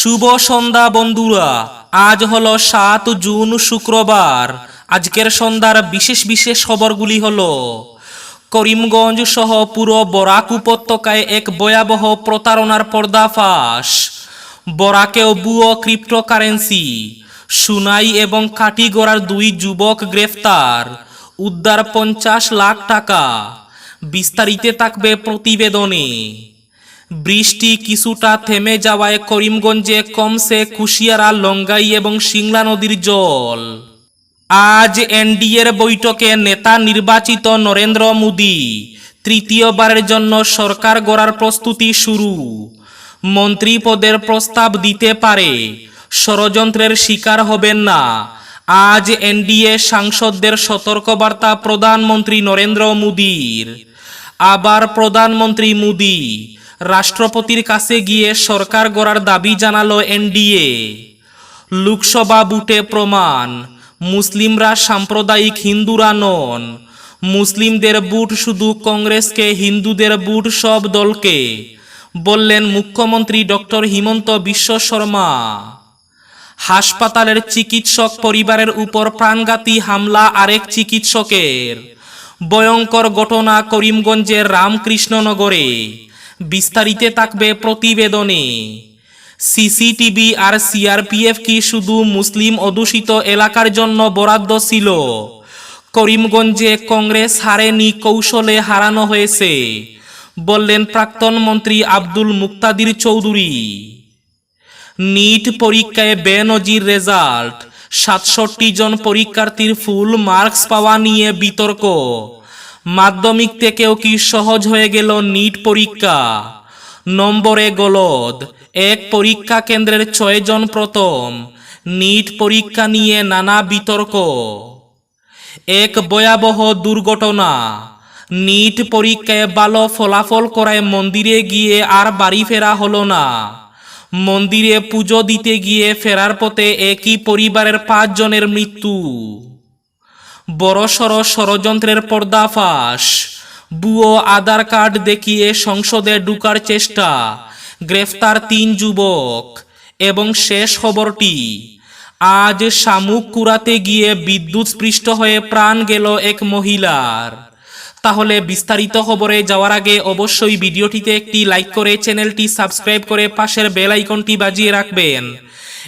শুভ সন্ধ্যা বন্ধুরা। আজ হলো সাত জুন শুক্রবার। আজকের সন্ধ্যার বিশেষ বিশেষ খবরগুলি হলো, করিমগঞ্জ সহ পুরো বরাক উপত্যকায় এক ভয়াবহ প্রতারণার পর্দাফাশ, বরাকেও বুয়ো ক্রিপ্টোকারেন্সি, সুনাই এবং কাটিগড়ার দুই যুবক গ্রেফতার, উদ্ধার পঞ্চাশ লাখ টাকা, বিস্তারিতে থাকবে প্রতিবেদনে। বৃষ্টি কিছুটা থেমে যাওয়ায় করিমগঞ্জে কমছে কুশিয়ারা, লঙ্গাই এবং সিংলা নদীর জল। আজ এনডিএর বৈঠকে নেতা নির্বাচিত নরেন্দ্র মোদী তৃতীয়বারের জন্য সরকার গড়ার প্রস্তুতি শুরু। মন্ত্রী পদের প্রস্তাব দিতে পারে, ষড়যন্ত্রের শিকার হবেন না। আজ এনডিএ সাংসদদের সতর্কবার্তা প্রধানমন্ত্রী নরেন্দ্র মোদীর। আবার প্রধানমন্ত্রী মোদী রাষ্ট্রপতির কাছে গিয়ে সরকার গড়ার দাবি জানালো এনডিএ। লোকসভা বুটে প্রমাণ, মুসলিমরা সাম্প্রদায়িক হিন্দুরা নন। মুসলিমদের বুট শুধু কংগ্রেসকে, হিন্দুদের বুট সব দলকে, বললেন মুখ্যমন্ত্রী ডক্টর হিমন্ত বিশ্ব শর্মা। হাসপাতালের চিকিৎসক পরিবারের উপর প্রাণঘাতী হামলা আরেক চিকিৎসকের। ভয়ঙ্কর ঘটনা করিমগঞ্জের রামকৃষ্ণনগরে। বিস্তারিতে থাকবে প্রতিবেদনে। সিসিটিভি আর সিআরপিএফ কি শুধু মুসলিম অধ্যুষিত এলাকার জন্য বরাদ্দ ছিল? করিমগঞ্জে কংগ্রেস হারেনি, কৌশলে হারানো হয়েছে, বললেন প্রাক্তন মন্ত্রী আব্দুল মুক্তাদির চৌধুরী। নিট পরীক্ষায় বেনজির রেজাল্ট, সাতষট্টি জন পরীক্ষার্থীর ফুল মার্কস পাওয়া নিয়ে বিতর্ক। মাধ্যমিক থেকেও কি সহজ হয়ে গেল নিট পরীক্ষা? নম্বরে গলদ, এক পরীক্ষা কেন্দ্রের ছয় জন প্রথম, নিট পরীক্ষা নিয়ে নানা বিতর্ক। এক ভয়াবহ দুর্ঘটনা, নিট পরীক্ষায় ভালো ফলাফল করায় মন্দিরে গিয়ে আর বাড়ি ফেরা হলো না। মন্দিরে পুজো দিতে গিয়ে ফেরার পথে একই পরিবারের পাঁচজনের মৃত্যু। বড়সড় ষড়যন্ত্রের পর্দাফাশ। বুয়ো আধার কার্ড দেখিয়ে সংসদে ঢুকার চেষ্টা। গ্রেফতার তিন যুবক। এবং শেষ খবরটি, আজ শামুক কুড়াতে গিয়ে বিদ্যুৎ স্পৃষ্ট হয়ে প্রাণ গেল এক মহিলার। তাহলে বিস্তারিত খবরে যাওয়ার আগে অবশ্যই ভিডিওটিতে একটি লাইক করে চ্যানেলটি সাবস্ক্রাইব করে পাশের বেল আইকনটি বাজিয়ে রাখবেন।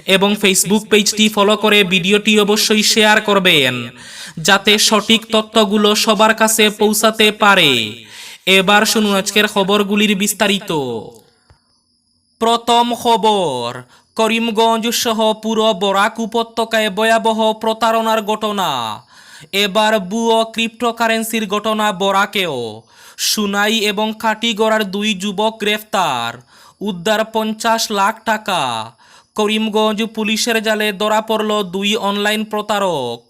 এবং ফেসবুক পেজটি ফলো করে ভিডিওটি অবশ্যই শেয়ার করবেন, যাতে সঠিক তথ্যগুলো সবার কাছে পৌঁছাতে পারে। এবার শুনুন আজকের খবরগুলির বিস্তারিত। প্রথম খবর, করিমগঞ্জ সহ পুরো বরাক উপত্যকায় ভয়াবহ প্রতারণার ঘটনা। এবার বুয়ো ক্রিপ্টোকারেন্সির ঘটনা বরাকেও। সুনাই এবং কাটিগড়ার দুই যুবক গ্রেফতার, উদ্ধার পঞ্চাশ লাখ টাকা। করিমগঞ্জ পুলিশের জালে ধরা পড়ল দুই অনলাইন প্রতারক।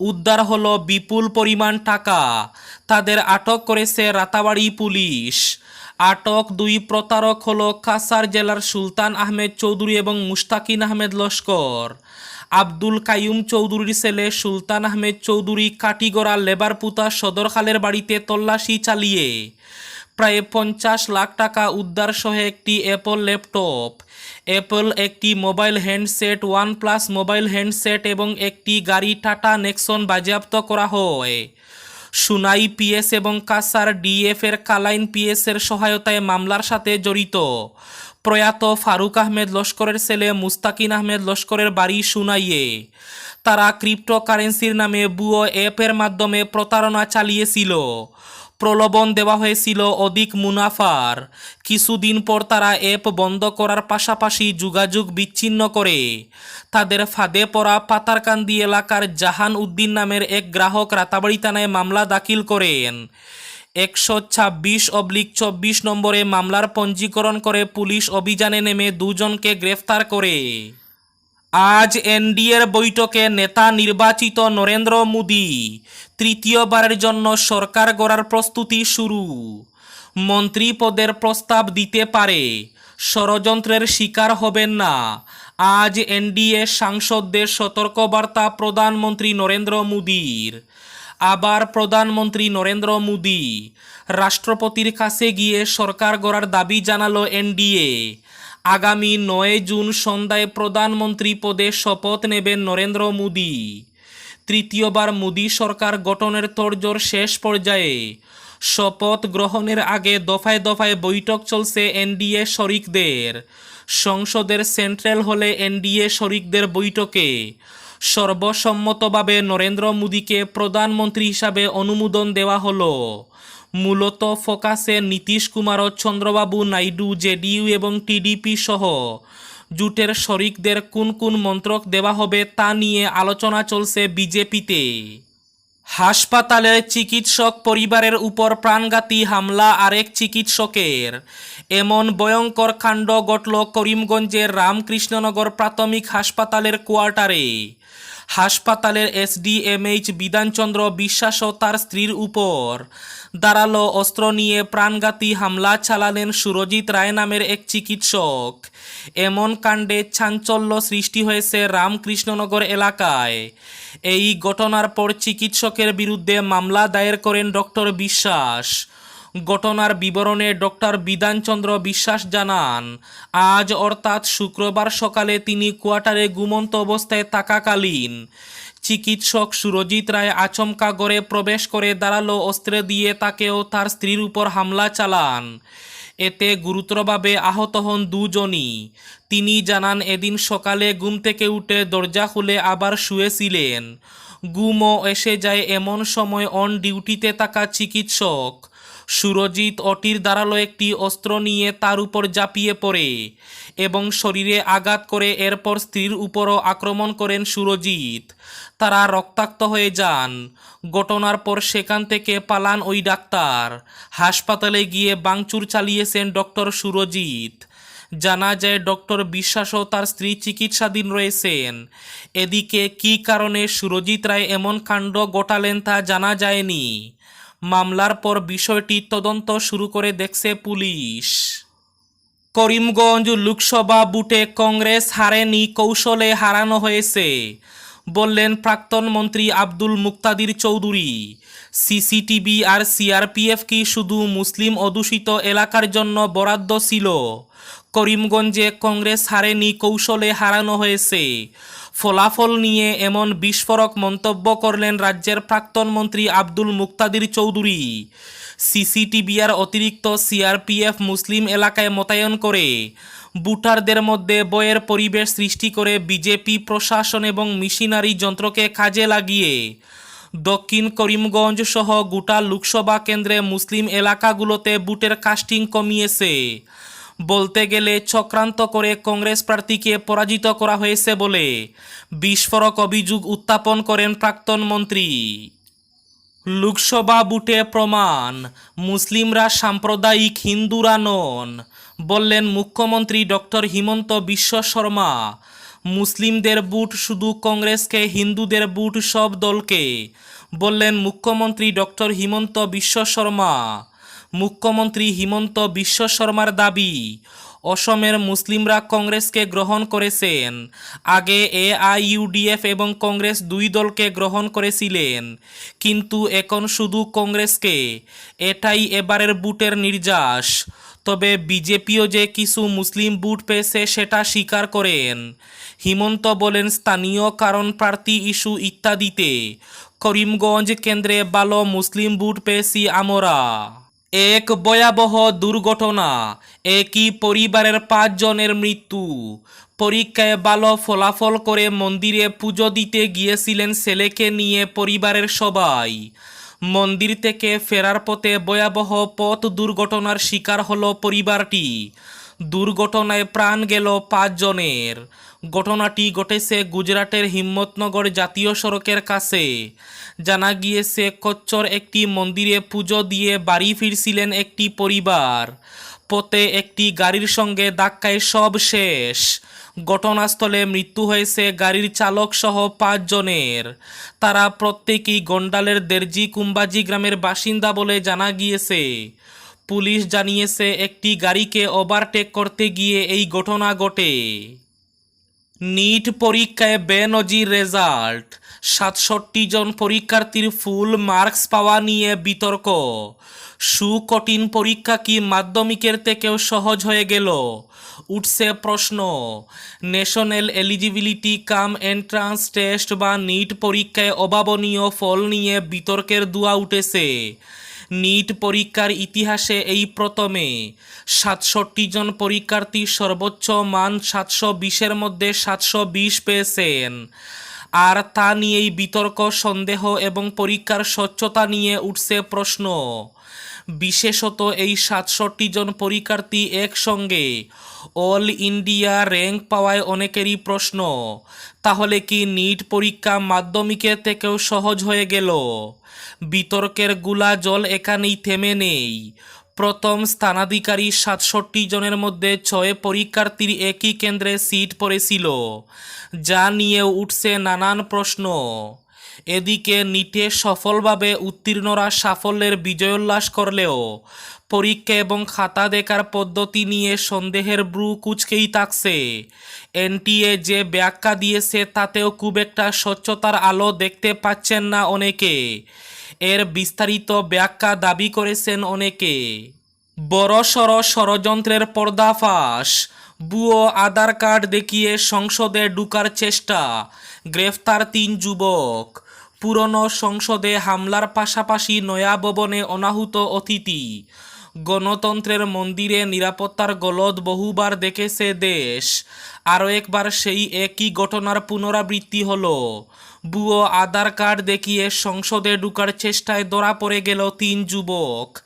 উদ্ধার হলো বিপুল পরিমাণ টাকা। তাদের আটক করেছে রাতাবাড়ি পুলিশ। আটক দুই প্রতারক হলো কাসার জেলার সুলতান আহমেদ চৌধুরী এবং মুস্তাকিন আহমেদ লস্কর। আব্দুল কাইয়ুম চৌধুরীর ছেলে সুলতান আহমেদ চৌধুরী কাটিগড়া লেবারপুতা সদরখালের বাড়িতে তল্লাশি চালিয়ে প্রায় পঞ্চাশ লাখ টাকা উদ্ধার সহ একটি অ্যাপল ল্যাপটপ অ্যাপল একটি mobile handset OnePlus mobile handset এবং একটি গাড়ি টাটা নেক্সন বাজেয়াপ্ত করা হয়। সুনাই পিএস এবং কাসার ডিএফ এর কালাইন পিএস এর সহায়তায় মামলার সাথে জড়িত। প্রয়াত ফারুক আহমেদ লস্করের ছেলে মুস্তাকিন আহমেদ লস্করের বাড়ি সুনাইয়ে। তারা ক্রিপ্টোকারেন্সির নামে বুয়ো অ্যাপের মাধ্যমে প্রতারণা চালিয়েছিল। প্রলোভন দেওয়া হয়েছিল অধিক মুনাফার। কিছুদিন পর তারা অ্যাপ বন্ধ করার পাশাপাশি যোগাযোগ বিচ্ছিন্ন করে। তাদের ফাঁদে পড়া পাতারকান্দি এলাকার জাহান উদ্দিন নামের এক গ্রাহক রাতাবাড়ি থানায় মামলা দাখিল করেন। একশো ছাব্বিশ অবলিক চব্বিশ নম্বরে মামলার পঞ্জীকরণ করে পুলিশ অভিযানে নেমে দুজনকে গ্রেফতার করে। আজ এনডিএর বৈঠকে নেতা নির্বাচিত নরেন্দ্র মোদী। তৃতীয়বারের জন্য সরকার গড়ার প্রস্তুতি শুরু। মন্ত্রী পদের প্রস্তাব দিতে পারে। ষড়যন্ত্রের শিকার হবেন না। আজ এনডিএ সাংসদদের সতর্কবার্তা প্রধানমন্ত্রী নরেন্দ্র মোদীর। আবার প্রধানমন্ত্রী নরেন্দ্র মোদী রাষ্ট্রপতির কাছে গিয়ে সরকার গড়ার দাবি জানালো এনডিএ। আগামী নয় জুন সন্ধ্যায় প্রধানমন্ত্রী পদে শপথ নেবেন নরেন্দ্র মোদী। তৃতীয়বার মোদী সরকার গঠনের তোড়জোড় শেষ পর্যায়ে। শপথ গ্রহণের আগে দফায় দফায় বৈঠক চলছে এনডিএ শরিকদের। সংসদের সেন্ট্রাল হলে এনডিএ শরিকদের বৈঠকে। সর্বসম্মতভাবে নরেন্দ্র মোদীকে প্রধানমন্ত্রী হিসাবে অনুমোদন দেওয়া হলো। মূলত ফোকাসে নীতিশ কুমার ও চন্দ্রবাবু নাইডু, জেডিইউ এবং টিডিপি সহ জুটের শরিকদের কোন কোন মন্ত্রক দেওয়া হবে তা নিয়ে আলোচনা চলছে বিজেপিতে। হাসপাতালের চিকিৎসক পরিবারের উপর প্রাণঘাতী হামলা আরেক চিকিৎসকের। এমন ভয়ঙ্কর কাণ্ড ঘটল করিমগঞ্জের রামকৃষ্ণনগর প্রাথমিক হাসপাতালের কোয়ার্টারে। হাসপাতালের এসডিএমএইচ বিধানচন্দ্র বিশ্বাস ও তার স্ত্রীর উপর দাঁড়াল অস্ত্র নিয়ে প্রাণঘাতী হামলা চালালেন সুরজিৎ রায় নামের এক চিকিৎসক। এমন কাণ্ডে চাঞ্চল্য সৃষ্টি হয়েছে রামকৃষ্ণনগর এলাকায়। এই ঘটনার পর চিকিৎসকের বিরুদ্ধে মামলা দায়ের করেন ডক্টর বিশ্বাস। ঘটনার বিবরণে ডক্টর বিধানচন্দ্র বিশ্বাস জানান, আজ অর্থাৎ শুক্রবার সকালে তিনি কোয়ার্টারে ঘুমন্ত অবস্থায় থাকাকালীন চিকিৎসক সুরজিৎ রায় আচমকা গড়ে প্রবেশ করে দাঁড়াল অস্ত্র দিয়ে তাকেও তার স্ত্রীর উপর হামলা চালান। এতে গুরুতরভাবে আহত হন দুজনই। তিনি জানান, এদিন সকালে ঘুম থেকে উঠে দরজা খুলে আবার শুয়েছিলেন। গুমও এসে যায় এমন সময় অন ডিউটিতে থাকা চিকিৎসক সুরজিৎ অটির দাঁড়াল একটি অস্ত্র নিয়ে তার উপর ঝাঁপিয়ে পড়ে এবং শরীরে আঘাত করে এরপর স্ত্রীর উপরও আক্রমণ করেন সুরজিৎ। তারা রক্তাক্ত হয়ে যান। ঘটনার পর সেখান থেকে পালান ওই ডাক্তার। হাসপাতালে গিয়ে বাংচুর চালিয়েছেন ডক্টর সুরজিৎ। জানা যায় ডক্টর বিশ্বাসও তার স্ত্রী চিকিৎসাধীন রয়েছেন। এদিকে কী কারণে সুরজিৎ রায় এমন কাণ্ড ঘটালেন তা জানা যায়নি। মামলার পর বিষয়টি তদন্ত শুরু করে দেখছে পুলিশ। করিমগঞ্জ লোকসভা বুটে কংগ্রেস হারেনি, কৌশলে হারানো হয়েছে, বললেন প্রাক্তন মন্ত্রী আব্দুল মুক্তাদির চৌধুরী। সিসিটিভি আর সিআরপিএফ কি শুধু মুসলিম অধ্যুষিত এলাকার জন্য বরাদ্দ ছিল? করিমগঞ্জে কংগ্রেস হারেনি, কৌশলে হারানো হয়েছে ফলাফল নিয়ে এমন বিস্ফোরক মন্তব্য করলেন রাজ্যের প্রাক্তন মন্ত্রী আব্দুল মুক্তাদির চৌধুরী। সিসিটিভি আর অতিরিক্ত সিআরপিএফ মুসলিম এলাকায় মোতায়েন করে। ভোটারদের মধ্যে বয়ের পরিবেশ সৃষ্টি করে বিজেপি প্রশাসন এবং মিশনারি যন্ত্রকে কাজে লাগিয়ে। দক্ষিণ করিমগঞ্জ সহ গোটা লোকসভা কেন্দ্রে মুসলিম এলাকাগুলোতে বুটের কাস্টিং কমিয়েছে। বলতে গেলে চক্রান্ত করে কংগ্রেস প্রার্থীকে পরাজিত করা হয়েছে বলে বিস্ফোরক অভিযোগ উত্থাপন করেন প্রাক্তন মন্ত্রী। লোকসভা বুটে প্রমাণ, মুসলিমরা সাম্প্রদায়িক হিন্দুরা নন, বললেন মুখ্যমন্ত্রী ডক্টর হিমন্ত বিশ্ব শর্মা। মুসলিমদের বুট শুধু কংগ্রেসকে, হিন্দুদের বুট সব দলকে, বললেন মুখ্যমন্ত্রী ডক্টর হিমন্ত বিশ্ব শর্মা। মুখ্যমন্ত্রী হিমন্ত বিশ্ব শর্মার দাবি। অসমের মুসলিমরা কংগ্রেসকে গ্রহণ করেছেন। আগে এ এআইইউডিএফ এবং কংগ্রেস দুই দলকে গ্রহণ করেছিলেন। কিন্তু এখন শুধু কংগ্রেসকে। এটাই এবারের বুটের নির্যাস। তবে বিজেপিও যে কিছু মুসলিম বুট পেয়েছে সেটা স্বীকার করেন। হিমন্ত বলেন স্থানীয় কারণ, প্রার্থী ইস্যু ইত্যাদিতে। করিমগঞ্জ কেন্দ্রে ভালো মুসলিম বুট পেয়েছি আমরা। এক ভয়াবহ দুর্ঘটনা, একই পরিবারের পাঁচজনের মৃত্যু। পরীক্ষায় ভালো ফলাফল করে মন্দিরে পুজো দিতে গিয়েছিলেন ছেলেকে নিয়ে পরিবারের সবাই। মন্দির থেকে ফেরার পথে ভয়াবহ পথ দুর্ঘটনার শিকার হলো পরিবারটি। দুর্ঘটনায় প্রাণ গেল পাঁচজনের। ঘটনাটি ঘটেছে গুজরাটের হিম্মতনগর জাতীয় সড়কের কাছে। জানা গিয়েছে কচ্চর একটি মন্দিরে পুজো দিয়ে বাড়ি ফিরছিলেন একটি পরিবার। পথে একটি গাড়ির সঙ্গে ধাক্কায় সব শেষ। ঘটনাস্থলে মৃত্যু হয়েছে গাড়ির চালক সহ পাঁচজনের তারা প্রত্যেকেই গন্ডালের দেরজি কুম্বাজি গ্রামের বাসিন্দা বলে জানা গিয়েছে। পুলিশ জানিয়েছে, একটি গাড়িকে ওভারটেক করতে গিয়ে এই ঘটনা ঘটে। নিট পরীক্ষায় বেনজির রেজাল্ট। সাতষট্টি জন পরীক্ষার্থীর ফুল মার্কস পাওয়া নিয়ে বিতর্ক। সুকঠিন পরীক্ষা কি মাধ্যমিকের থেকেও সহজ হয়ে গেল? উঠছে প্রশ্ন। National eligibility cum entrance test বা নিট পরীক্ষায় অভাবনীয় ফল নিয়ে বিতর্কের দুয়া উঠেছে। নিট পরীক্ষার ইতিহাসে এই প্রথমে। সাতষট্টি জন পরীক্ষার্থী সর্বোচ্চ মান সাতশো বিশের মধ্যে সাতশো বিশ পেয়েছেন। আর তা নিয়েই বিতর্ক, সন্দেহ এবং পরীক্ষার স্বচ্ছতা নিয়ে উঠছে প্রশ্ন। বিশেষত এই সাতষট্টি জন পরীক্ষার্থী একসঙ্গে। অল ইন্ডিয়া র্যাঙ্ক পাওয়ায় অনেকেরই প্রশ্ন, তাহলে কি নিট পরীক্ষা মাধ্যমিকের থেকেও সহজ হয়ে গেল? বিতর্কেরগুলা জল এখানেই থেমে নেই। প্রথম স্থানাধিকারী সাতষট্টি জনের মধ্যে ছয় পরীক্ষার্থীর একই কেন্দ্রে সিট পড়েছিল, যা নিয়ে উঠছে নানান প্রশ্ন। এদিকে নিটে সফলভাবে উত্তীর্ণরা সাফল্যের বিজয়োল্লাস করলেও, পরীক্ষা এবং খাতা দেখার পদ্ধতি নিয়ে সন্দেহের ব্রু কুচকেই থাকছে। এনটিএ যে ব্যাখ্যা দিয়েছে তাতেও খুব একটা স্বচ্ছতার আলো দেখতে পাচ্ছেন না অনেকে। এর বিস্তারিত ব্যাখ্যা দাবি করেছেন অনেকে। বড় সড় ষড়যন্ত্রের পর্দাফাঁস বুয়ো আধার কার্ড দেখিয়ে সংসদে ঢুকার চেষ্টা, গ্রেফতার তিন যুবক, পুরনো সংসদে হামলার পাশাপাশি নয়া ভবনে অনাহুত অতিথি গণতন্ত্রের মন্দিরে নিরাপত্তার গলদ বহুবার দেখেছে দেশ। আরও একবার সেই একই ঘটনার পুনরাবৃত্তি হলো। বুয়ো আধার কার্ড দেখিয়ে সংসদে ঢুকার চেষ্টায় ধরা পড়ে গেল তিন যুবক।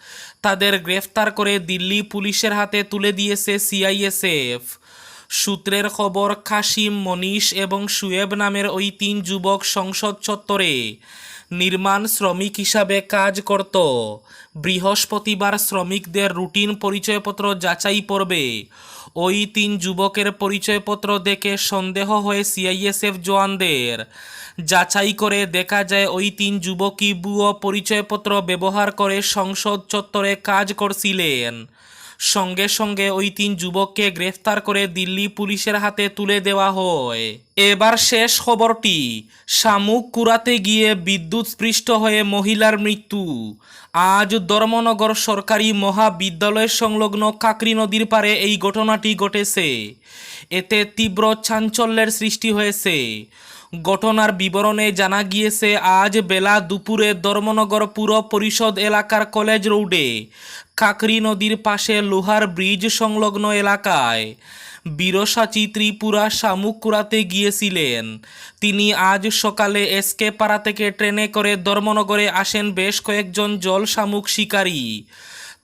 তাদের গ্রেফতার করে দিল্লি পুলিশের হাতে তুলে দিয়েছে সিআইএসএফ। সূত্রের খবর কাশিম মনীষ এবং সুয়েব নামের ওই তিন যুবক সংসদ চত্বরে নির্মাণ শ্রমিক হিসাবে কাজ করত। বৃহস্পতিবার শ্রমিকদের রুটিন পরিচয়পত্র যাচাই পড়বে ওই তিন যুবকের পরিচয়পত্র দেখে সন্দেহ হয়ে সিআইএসএফ জওয়ানদের। যাচাই করে দেখা যায় ওই তিন যুবকই বুয়ো পরিচয়পত্র ব্যবহার করে সংসদ চত্বরে কাজ করছিলেন। সঙ্গে সঙ্গে ওই তিন যুবককে গ্রেফতার করে দিল্লি পুলিশের হাতে তুলে দেওয়া হয়। এবার শেষ খবরটি, শামুক কুড়াতে গিয়ে বিদ্যুৎ স্পৃষ্ট হয়ে মহিলার মৃত্যু। আজ ধর্মনগর সরকারি মহাবিদ্যালয় সংলগ্ন কাকরি নদীর পারে এই ঘটনাটি ঘটেছে। এতে তীব্র চাঞ্চল্যের সৃষ্টি হয়েছে। ঘটনার বিবরণে জানা গিয়েছে, আজ বেলা দুপুরে ধর্মনগর পুর পরিষদ এলাকার কলেজ রোডে কাকরি নদীর পাশে লোহার ব্রিজ সংলগ্ন এলাকায় বীরসাচী ত্রিপুরা শামুক কুড়াতে গিয়েছিলেন। তিনি আজ সকালে এসকে পাড়া থেকে ট্রেনে করে ধর্মনগরে আসেন বেশ কয়েকজন জল শামুক শিকারী।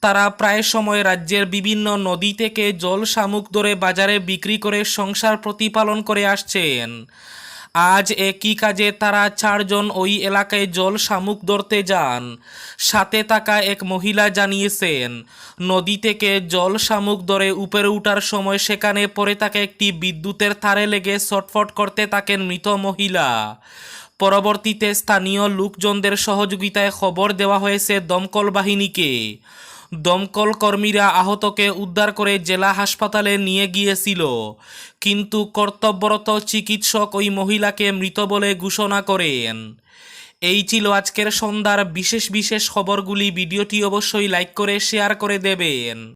তারা প্রায় সময় রাজ্যের বিভিন্ন নদী থেকে জল শামুক ধরে বাজারে বিক্রি করে সংসার প্রতিপালন করে আসছেন। আজ একই কাজে তারা চারজন ওই এলাকায় জল শামুক ধরতে যান। সাথে থাকা এক মহিলা জানিয়েছেন, নদী থেকে জল শামুক ধরে উপরে উঠার সময় সেখানে পড়ে থাকে একটি বিদ্যুতের তারে লেগে ছটফট করতে থাকেন মৃত মহিলা। পরবর্তীতে স্থানীয় লোকজনদের সহযোগিতায় খবর দেওয়া হয়েছে দমকল বাহিনীকে। দমকল কর্মীরা আহতকে উদ্ধার করে জেলা হাসপাতালে নিয়ে গিয়েছিল। কিন্তু কর্তব্যরত চিকিৎসক ওই মহিলাকে মৃত বলে ঘোষণা করেন। এই ছিল আজকের সন্ধ্যার বিশেষ বিশেষ খবরগুলি। ভিডিওটি অবশ্যই লাইক করে, শেয়ার করে দেবেন।